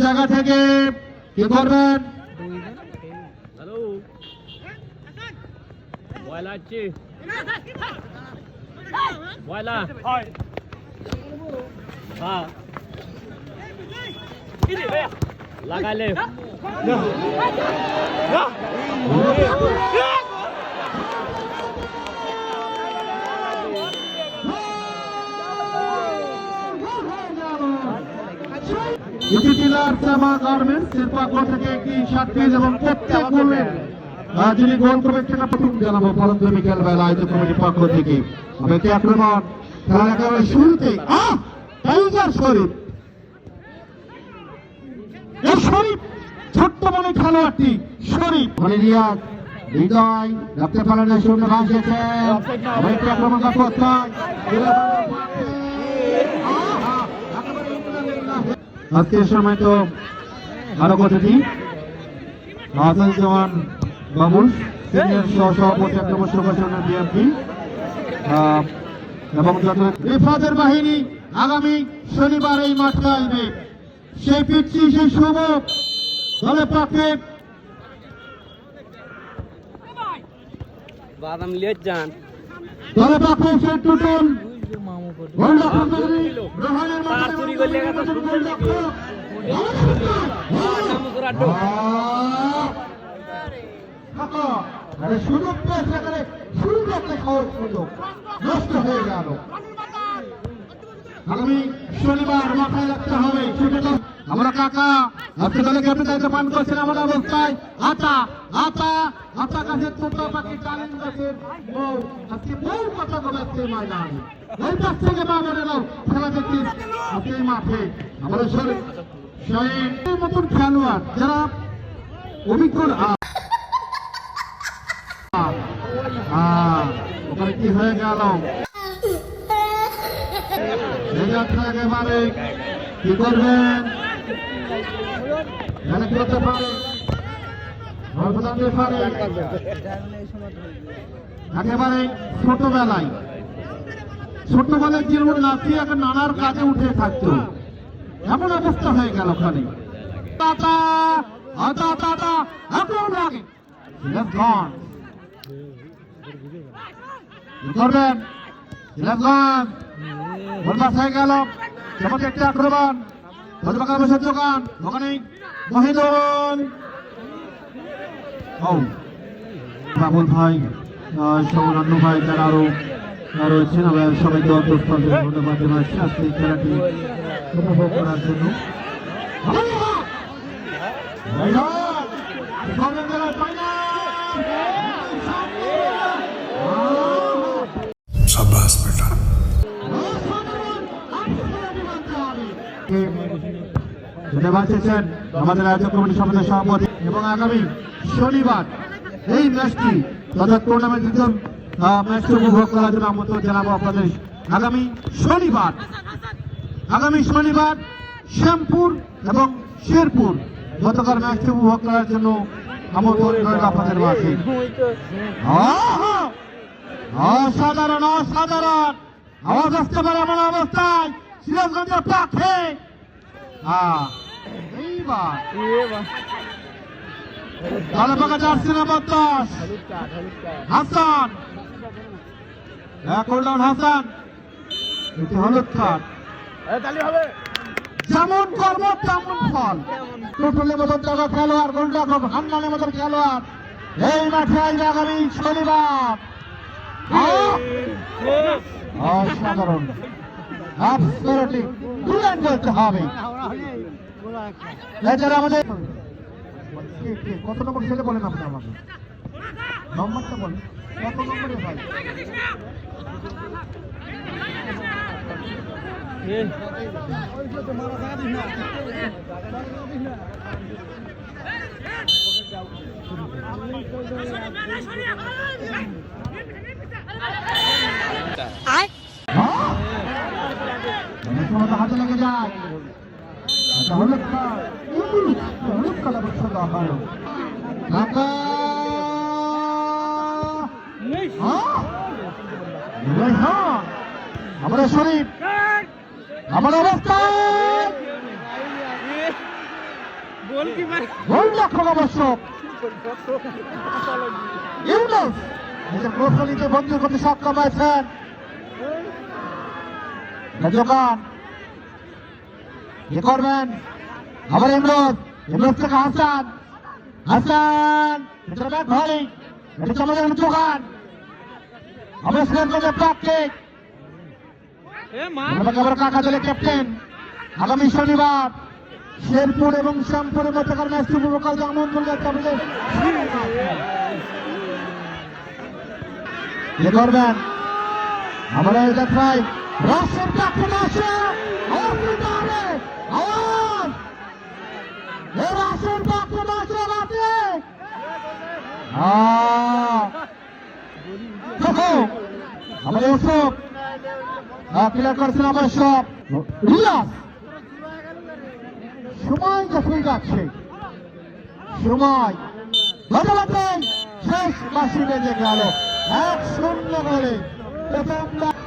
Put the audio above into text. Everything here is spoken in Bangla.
জায়গা থেকে কি করবেন হ্যালো ময়লা আছে ময়লা হ্যাঁ লাগালে ইতিটিলার জামা গার্মেন্টস শিল্পাকর থেকে একটি শার্ট পিস এবং প্রত্যেক গোলের আহ, যিনি গোল করবেন সেটা প্রথম জানাব পরন্ত বিকেল বেলা আয়োজক কমিটির পক্ষ থেকে। ব্যক্তি আক্রমণ খেলার একেবারে শুরুতে আহ! টাইগার শরীফ। এই শরীফ ছোট্ট মনে খেলোয়াড়টি শরীফ। মানে রিয়াজ হৃদয় রাখতে পারে না শূন্য ভাসিয়েছে। ব্যক্তি আক্রমণ করতে আজকের সময় তো আরও অতিথি আসাদুজ্জামান বাবুল সিনিয়র সহসভাপতি এক নম্বর সুভাষচন্দ্র বিএনপি। এবং হেফাজের বাহিনী আগামী শনিবার এই মাঠে আসবে। সেই পিচ্ছি সেই শুভ দলে পাকে বাদাম লিয়ে যান দলে পাকে সেই টুটুল। চুরি করলে সুযোগ খাওয়ার সুযোগ নষ্ট হয়ে গেল। আগামী শনিবার মাথায় রাখতে হবে। আমরা কাকা আপনি দলে ক্যাপ্টেন দায়িত্ব পালন করছেন? আমাদের অবস্থায় আতা আতা আতা গাছের ছোট পাখি কালিন গাছের বউ। আজকে বউ কথা বলে আজকে ময়দানে। ওই পাশ থেকে মা বোনেরাও খেলা দেখছি আজকে মাঠে। আমাদের শরীর শহীদ মতন খেলোয়াড় যারা অভিজ্ঞ ওখানে কি হয়ে গেল? এই যাত্রা একেবারে কি করবেন? এখানে কি হতে পারে একেবারে ছোটবেলায় ছোটবেলায় যেমন নাচি এখন নানার কাজে উঠে থাকতো এমন অবস্থা হয়ে গেল। ওখানে তাতা আতা তাতা এখন লাগে করবেন। হয়ে গেল যেমন একটি আক্রমণ প্রতিপক্ষ বসের দোকান ওখানে মহিদুল বাবুল ভাই ভাই যারা আরও রয়েছেন সবাইকে অন্তঃস্থল থেকে ধন্যবাদ জানাচ্ছি আজকে খেলাটি উপভোগ করার জন্য ধন্যবাদ আমাদের আয়োজক কমিটির সমাজের সভাপতি এবং আগামী শনিবার এই ম্যাচটি তথা টুর্নামেন্ট দ্বিতীয় ম্যাচটি উপভোগ করার জন্য আমন্ত্রণ জানাব আপনাদের। আগামী শনিবার আগামী শনিবার শ্যামপুর এবং শেরপুর গতকাল ম্যাচটি উপভোগ করার জন্য আমন্ত্রণ রইল আপনাদের মাঝে। আহা! অসাধারণ অসাধারণ! আওয়াজ আসতে পারে এমন অবস্থায় সিরাজগঞ্জের পক্ষে। হ্যাঁ কালো পাকা জার্সি নাম্বার দশ হাসান এখন হাসান এটি হলুদ কার্ড যেমন কর্ম তেমন ফল টোটলের মতন জায়গা খেলোয়াড় গোলরক্ষক হান্নানের মতন খেলোয়াড় এই মাঠে আসবে আগামী শনিবার! অসাধারণ অ্যাবসলিউটলি ব্রিলিয়ান্ট করতে হবে এছাড়া আমাদের কত নম্বর ছেলে বলেন আপনি আমাকে? নম্বরটা বলেন। কত নম্বরে ভাই হ্যাঁ? অনেক সময় তো হাতে লেগে যায় এটা হলুদ কার্ড। উহ, হলুদ কার্ড অবশ্য দেওয়া ভালো। কাকা! হ্যাঁ? আমরা শরীফ আমার অবস্থান গোল রক্ষক আবশ্যক ইউনুস নিজের প্রশ্নটিকে বন্ধু করতে সক্ষম হয়েছেন রাজকান কি করবেন আবার ইমরোজ ইমরোজ থেকে হাসান। হাসান ভিতরে ব্যাট ধরে। এটি তো আমাদের দোকান আমরা শ্রীলঙ্কার প্রাকটিক আবার কাকা দলের ক্যাপ্টেন আগামী শনিবার শেরপুর এবং শ্যামপুরের মধ্যকার ম্যাচটি উপকাল বলে যাচ্ছে কি করবেন। আমরা এই যাত্রায় রাষ্ট্রের প্রাক্তন আসে আওয়াজ তুলতে হবে আওয়াজ এই রাষ্ট্রের প্রাক্তন আসে রাতে আমাদের উৎসব। ক্লিয়ার করেছেন সব। রিয়াজ। সময় যখন যাচ্ছে, সময়। ধন্যবাদ, শেষ বাসি বেজে গেল। এক শূন্য গোলে প্রথম